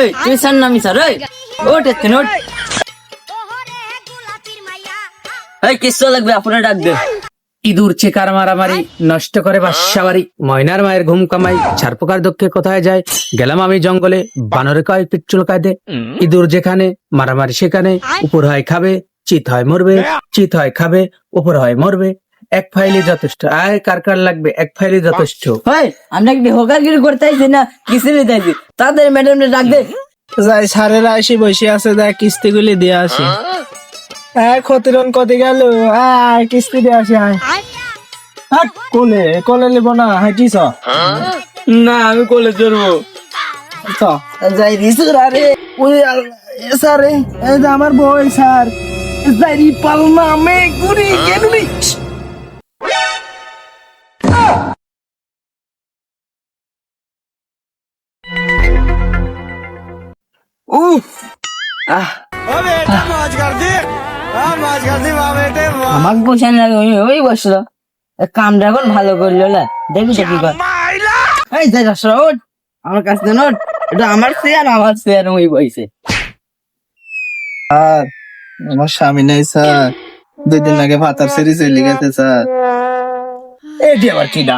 এই তুই স্যার নামি স্যার এই ওট এতে নোট এই কিসো লাগবে, আপনার ডাক দে ইঁদুর, চেকার, মারামারি, নষ্ট করে বাসাবাড়ি, ময়নার মায়ের ঘুম কামাই, ছারপোকার দক্ষে কোথায় যায়? গেলাম আমি জঙ্গলে, বানরে কয় পিচ্চুল কাঁদে। ইঁদুর যেখানে, মারামারি সেখানে, উপর হয় খাবে, চিত হয় মরবে, চিত হয় খাবে, উপর হয় মরবে। এক ফাইলে যথেষ্ট। আয় কার কার লাগবে? এক ফাইলে যথেষ্ট। হয় আমরা কি হোকারগিরি করতে আইছি না? কিসে নিতে আইছি তাদের ম্যাডাম ডাক দে। যাই সারেরা এসে বসে আছে দেখ কিস্তি গুলি দিয়ে আসি। হ্যাঁ ক্ষতিরন কতি গেল। আয় কিস্তি দিয়ে আসি আয়। হাট, কোলে কোলে নিব না। হাঁটিস না আমি কোলে চড়বো। যাই রিসুর আরে। ওই স্যার এই যে আমার বই স্যার। যাই রি পালমা মে গুরি গেলুনি লাগে ওই ওই বসল কামটা এখন ভালো করল না দেখি তো কি কর এই যাই দশ ওট আমার কাছে নোট এটা আমার চেয়ার আমার চেয়ার ওই বইছে। স্যার আমার স্বামী নেই স্যার। দুই দিন আগে ভাতার সিরিজ চলে গেছে স্যার। এটি আবার কি না?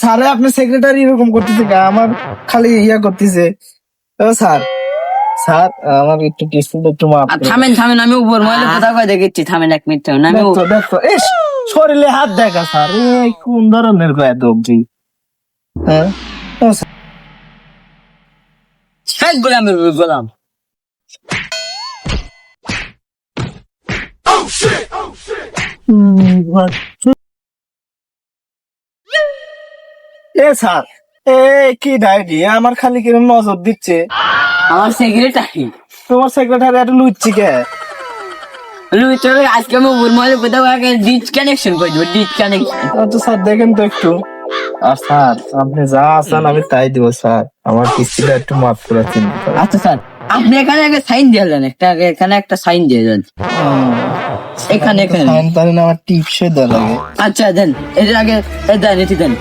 স্যার আপনার সেক্রেটারি এরকম করতেছে আমার খালি ইয়া করতেছে। ও স্যার স্যার আমার একটু কিস্তিটা একটু মাফ করে থামেন থামেন আমি উপর মহিলা কোথাও কয় দেখেছি থামেন এক মিনিট থামেন আমি দেখো দেখো ইস শরীরে হাত দেখা স্যার। এই কোন ধরনের গায়ে দবজি হ্যাঁ? শেখ গোলামের গোলাম। এ স্যার এ কি ডায়েরি আমার খালি কিরম নজর দিচ্ছে। আমার সেক্রেটারি তোমার সেক্রেটারি একটা লুচ্ছি কে? লুই চলে আজকে আমি উপর মহিলা কোথাও আগে ডিচ কানেকশন করে দেবো ডিচ কানেকশন তো স্যার দেখেন তো একটু। আর স্যার আপনি যা আসান আমি তাই দিব স্যার। আমার কিস্তিটা একটু মাফ করে দিন। আচ্ছা স্যার আপনি এখানে আগে সাইন দিয়ে দেন একটা আগে এখানে একটা সাইন দিয়ে দেন। এখানে এখানে। আমার টিপসে দেওয়া লাগে। আচ্ছা দেন এর আগে দেন এটি দেন।